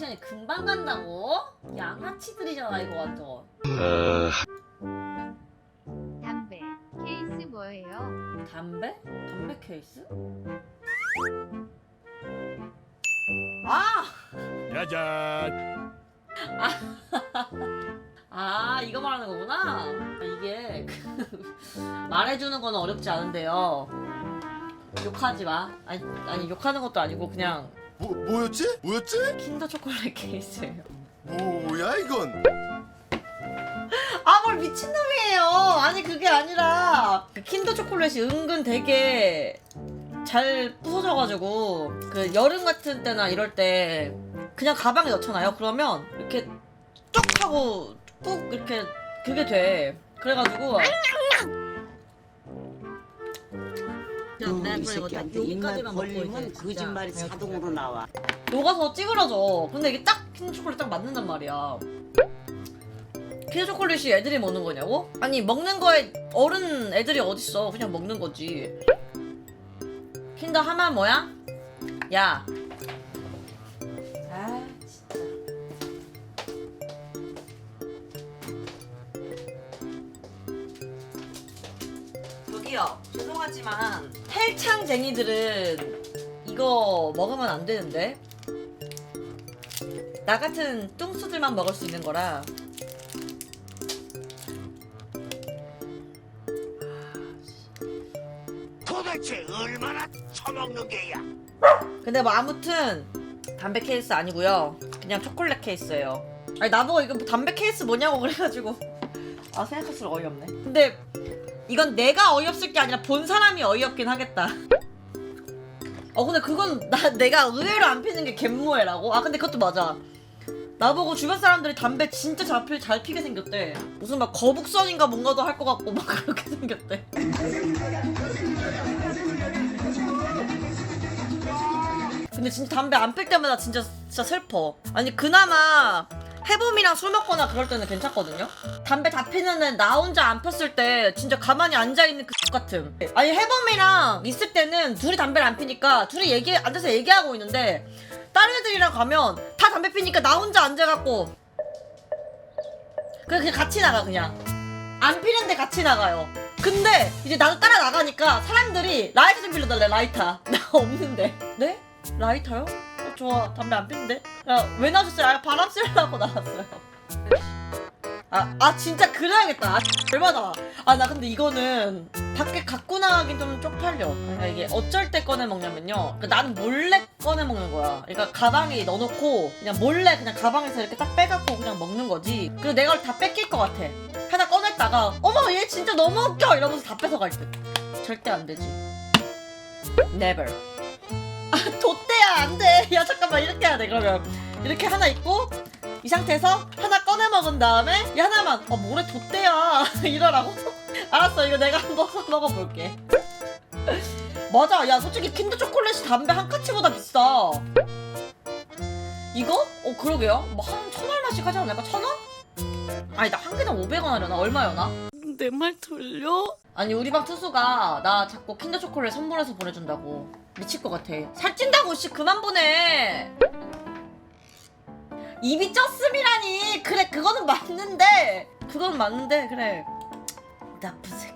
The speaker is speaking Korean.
시간이 금방 간다고? 양아치들이잖아 이거 완전 담배 케이스 뭐예요? 담배? 담배 케이스? 아! 짜잔. 아 이거 말하는 거구나 이게 그 말해주는 건 어렵지 않은데요 욕하지 마 아니, 아니 욕하는 것도 아니고 그냥 뭐 뭐였지? 뭐였지? 킨더 초콜릿 케이스예요 뭐야 이건? 아 뭘 미친놈이에요 아니 그게 아니라 그 킨더 초콜릿이 은근 되게 잘 부서져가지고 그 여름 같은 때나 이럴 때 그냥 가방에 넣잖아요 그러면 이렇게 쭉 하고 꾹 이렇게 그게 돼 그래가지고 이 새끼한테 입만 벌리면 거짓말이 자동으로 나와. 녹아서 찌그러져. 근데 이게 딱 킨더 초콜릿 딱 맞는단 말이야. 킨더 초콜릿이 애들이 먹는 거냐고? 아니 먹는 거에 어른 애들이 어딨어? 그냥 먹는 거지. 킨더 하면 뭐야? 야. 저기요. 죄송하지만 헬창쟁이들은 이거 먹으면 안 되는데? 나 같은 뚱수들만 먹을 수 있는 거라. 도대체 얼마나 처먹는 게야? 근데 뭐 아무튼 담배 케이스 아니고요. 그냥 초콜릿 케이스예요. 아니 나보고 이거 뭐 담배 케이스 뭐냐고 그래가지고. 아 생각할수록 어이없네. 근데 이건 내가 어이없을 게 아니라 본 사람이 어이없긴 하겠다 어 근데 그건 나 내가 의외로 안 피는 게 갯모해라고? 아 근데 그것도 맞아 나보고 주변 사람들이 담배 진짜 잘, 피, 잘 피게 생겼대 무슨 막 거북선인가 뭔가도 할 것 같고 막 그렇게 생겼대 근데 진짜 담배 안 필 때마다 진짜 진짜 슬퍼. 아니 그나마 해봄이랑 술 먹거나 그럴 때는 괜찮거든요. 담배 다 피는 애 나 혼자 안 폈을 때 진짜 가만히 앉아 있는 그 X 같음. 아니 해봄이랑 있을 때는 둘이 담배를 안 피니까 둘이 얘기 앉아서 얘기하고 있는데 다른 애들이랑 가면 다 담배 피니까 나 혼자 앉아갖고 그냥 그냥 같이 나가 그냥 안 피는데 같이 나가요. 근데 이제 나도 따라 나가니까 사람들이 라이터 좀 빌려달래 라이터 나 없는데 네? 라이터요? 어, 좋아. 담배 안 피는데 야, 왜 나오셨어요? 아, 바람 쐬려고 나왔어요. 아, 아 진짜 그래야겠다. 아, 얼마나. 아 나 근데 이거는 밖에 갖고 나가긴 좀 쪽팔려. 그러니까 이게 어쩔 때 꺼내 먹냐면요. 그러니까 나는 몰래 꺼내 먹는 거야. 그러니까 가방에 넣어놓고 그냥 몰래 그냥 가방에서 이렇게 딱 빼갖고 그냥 먹는 거지. 그리고 내가 다 뺏길 것 같아. 하나 꺼냈다가 어머 얘 진짜 너무 웃겨! 이러면서 다 뺏어갈 듯. 절대 안 되지. Never. 아 돛대야 안돼. 야 잠깐만 이렇게 해야 돼 그러면. 이렇게 하나 있고 이 상태에서 하나 꺼내 먹은 다음에 이 하나만 어 뭐래 돛대야. 이러라고? 알았어 이거 내가 한번 먹어볼게. 맞아. 야 솔직히 킨더 초콜릿이 담배 한 까치보다 비싸. 이거? 어 그러게요. 뭐 한 천 얼마씩 하지 않을까? 천 원? 아니 나 한 개당 500원 하려나? 얼마였나? 내말 들려? 아니 우리 방 투수가 나 자꾸 킨더 초콜릿 선물해서 보내준다고. 미칠 것 같아. 살찐다고 씨. 그만 보내. 입이 쪘음이라니. 그래 그거는 맞는데. 그건 맞는데 그래. 새끼